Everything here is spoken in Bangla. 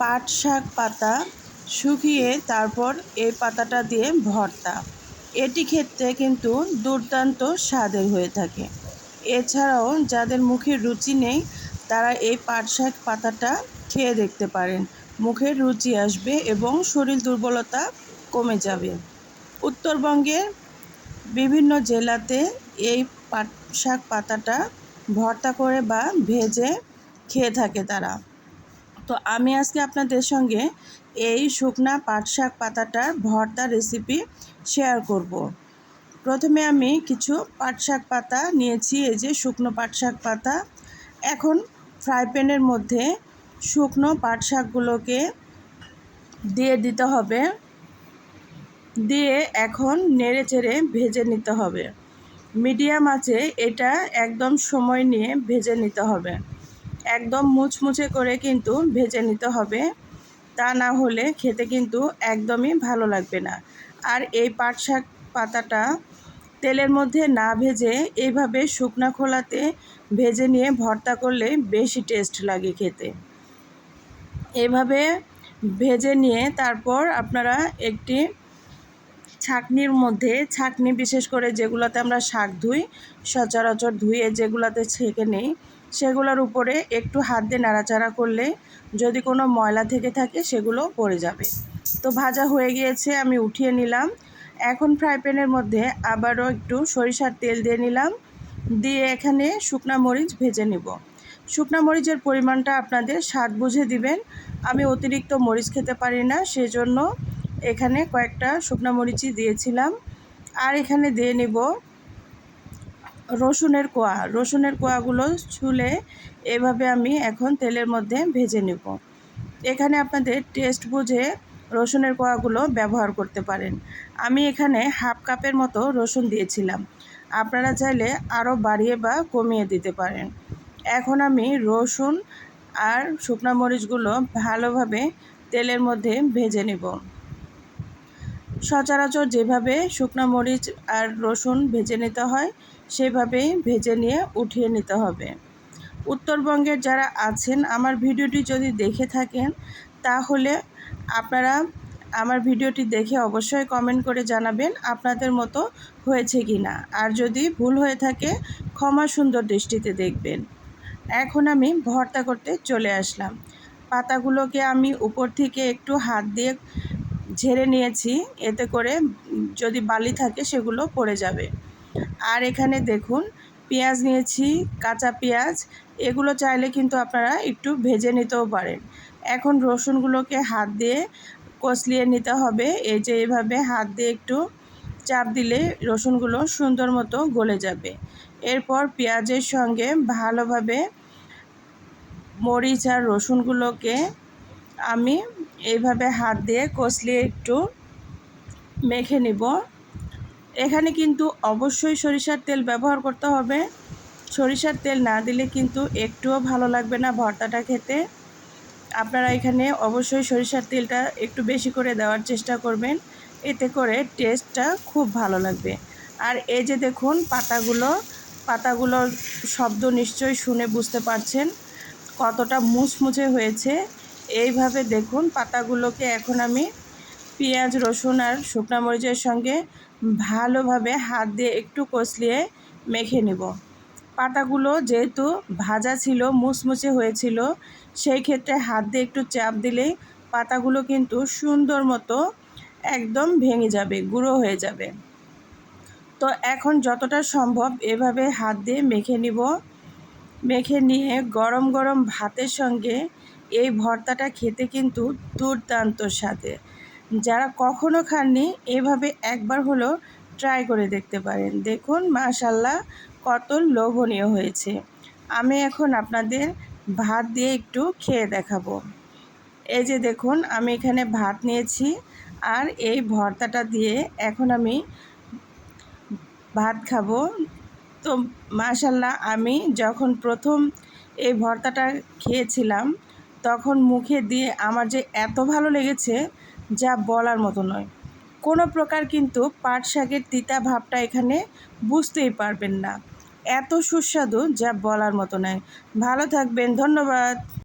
পাট শাক পাতা শুকিয়ে তারপর এই পাতাটা দিয়ে ভর্তা। এটি খেতে কিন্তু দুর্দান্ত স্বাদের হয়ে থাকে। এছাড়াও যাদের মুখে রুচি নেই, তারা এই পাট শাক পাতাটা খেয়ে দেখতে পারেন। মুখের রুচি আসবে এবং শরীর দুর্বলতা কমে যাবে। উত্তরবঙ্গের বিভিন্ন জেলাতে এই পাট শাক পাতাটা ভর্তা করে বা ভেজে খেয়ে থাকে তারা। তো আমি আজকে আপনাদের সঙ্গে এই শুকনা পাট শাক পাতাটার ভর্তা রেসিপি শেয়ার করব। প্রথমে আমি কিছু পাট শাক পাতা নিয়েছি, এই যে শুকনো পাট শাক পাতা। এখন ফ্রাই প্যানের মধ্যে শুকনো পাট শাকগুলোকে দিয়ে দিতে হবে। দিয়ে এখন নেড়ে চেড়ে ভেজে নিতে হবে। মিডিয়াম আছে এটা একদম সময় নিয়ে ভেজে নিতে হবে। একদম মুচমুচে করে কিন্তু ভেজে নিতে হবে। তা না হলে খেতে কিন্তু একদমই ভালো লাগবে না। আর এই পাট শাক পাতাটা তেলের মধ্যে না ভেজে এইভাবে শুকনা খোলাতে ভেজে নিয়ে ভর্তা করলে বেশি টেস্ট লাগে খেতে। এভাবে ভেজে নিয়ে তারপর আপনারা একটি ছাকনির মধ্যে, ছাকনি বিশেষ করে যেগুলোতে আমরা শাক ধুই, সচরাচর ধুয়ে যেগুলোতে ছেঁকে নেই সেগুলোর উপরে একটু হাত দিয়ে নাড়াচাড়া করলে যদি কোনো ময়লা থেকে থাকে সেগুলো পড়ে যাবে। তো ভাজা হয়ে গিয়েছে, আমি উঠিয়ে নিলাম। এখন ফ্রাই প্যানের মধ্যে আবারও একটু সরিষার তেল দিয়ে নিলাম। দিয়ে এখানে শুকনা মরিচ ভেজে নিব। শুকনা মরিচের পরিমাণটা আপনাদের স্বাদ বুঝে দিবেন। আমি অতিরিক্ত মরিচ খেতে পারি না, সেজন্য এখানে কয়েকটা শুকনো মরিচই দিয়েছিলাম। আর এখানে দিয়ে নিব রসুনের কোয়া। রসুনের কোয়াগুলো ছুলে এভাবে আমি এখন তেলের মধ্যে ভেজে নেব। এখানে আপনাদের টেস্ট বুঝে রসুনের কোয়াগুলো ব্যবহার করতে পারেন। আমি এখানে হাফ কাপের মতো রসুন দিয়েছিলাম। আপনারা চাইলে আরও বাড়িয়ে বা কমিয়ে দিতে পারেন। এখন আমি রসুন আর শুকনো মরিচগুলো ভালোভাবে তেলের মধ্যে ভেজে নেব। সচরাচর যেভাবে শুকনো মরিচ আর রসুন ভেজে নিতে হয়, সেভাবেই ভেজে নিয়ে উঠিয়ে নিতে হবে। উত্তরবঙ্গের যারা আছেন, আমার ভিডিওটি যদি দেখে থাকেন, তাহলে আপনারা আমার ভিডিওটি দেখে অবশ্যই কমেন্ট করে জানাবেন আপনাদের মতো হয়েছে কি না আর যদি ভুল হয়ে থাকে, ক্ষমা সুন্দর দৃষ্টিতে দেখবেন। এখন আমি ভর্তা করতে চলে আসলাম। পাতাগুলোকে আমি উপর থেকে একটু হাত দিয়ে ঝেড়ে নিয়েছি, এতে করে যদি বালি থাকে সেগুলো পড়ে যাবে। আর এখানে দেখুন, পেঁয়াজ নিয়েছি, কাঁচা পেঁয়াজ, এগুলো চাইলে কিন্তু আপনারা একটু ভেজে নিতেও পারেন। এখন রসুনগুলোকে হাত দিয়ে কষলিয়ে নিতে হবে, এই যে এভাবে হাত দিয়ে একটু চাপ দিলে রসুনগুলো সুন্দর মতো গলে যাবে। এরপর পেঁয়াজের সঙ্গে ভালোভাবে মরিচ আর রসুনগুলোকে আমি এইভাবে হাত দিয়ে কষলিয়ে একটু মেখে নিব। এখানে কিন্তু অবশ্যই সরিষার তেল ব্যবহার করতে হবে। সরিষার তেল না দিলে কিন্তু একটুও ভালো লাগবে না ভর্তাটা খেতে। আপনারা এখানে অবশ্যই সরিষার তেলটা একটু বেশি করে দেওয়ার চেষ্টা করবেন। এতে করে টেস্টটা খুব ভালো লাগবে। আর এই যে দেখুন পাতাগুলো, পাতাগুলোর শব্দ নিশ্চয়ই শুনে বুঝতে পারছেন কতটা মুচমুচে হয়েছে। এইভাবে দেখুন, পাতাগুলোকে এখন আমি পেঁয়াজ, রসুন আর শুকনা মরিচের সঙ্গে ভালোভাবে হাত দিয়ে একটু কষলিয়ে মেখে নেব। পাতাগুলো যেহেতু ভাজা ছিল, মুচমুচে হয়েছিল, সেই ক্ষেত্রে হাত দিয়ে একটু চাপ দিলেই পাতাগুলো কিন্তু সুন্দর মতো একদম ভেঙে যাবে, গুঁড়ো হয়ে যাবে। তো এখন যতটা সম্ভব এভাবে হাত দিয়ে মেখে নিব। মেখে নিয়ে গরম গরম ভাতের সঙ্গে এই ভর্তাটা খেতে কিন্তু দুর্দান্ত স্বাদে। যারা কখনো খাননি, এভাবে একবার হলো ট্রাই করে দেখতে পারেন। দেখুন মাশাল্লাহ কত লোভনীয় হয়েছে। আমি এখন আপনাদের ভাত দিয়ে একটু খেয়ে দেখাবো। এই যে দেখুন, আমি এখানে ভাত নিয়েছি আর এই ভর্তাটা দিয়ে এখন আমি ভাত খাব। তো মাশাল্লাহ আমি যখন প্রথম এই ভর্তাটা খেয়েছিলাম তখন মুখে দিয়ে আমার যে এত ভালো লেগেছে, যা বলার মতো নয়। কোনো প্রকার কিন্তু পাট শাকের তিতা ভাবটা এখানে বুঝতেই পারবেন না। এত সুস্বাদু, যা বলার মতো নয়। ভালো থাকবেন, ধন্যবাদ।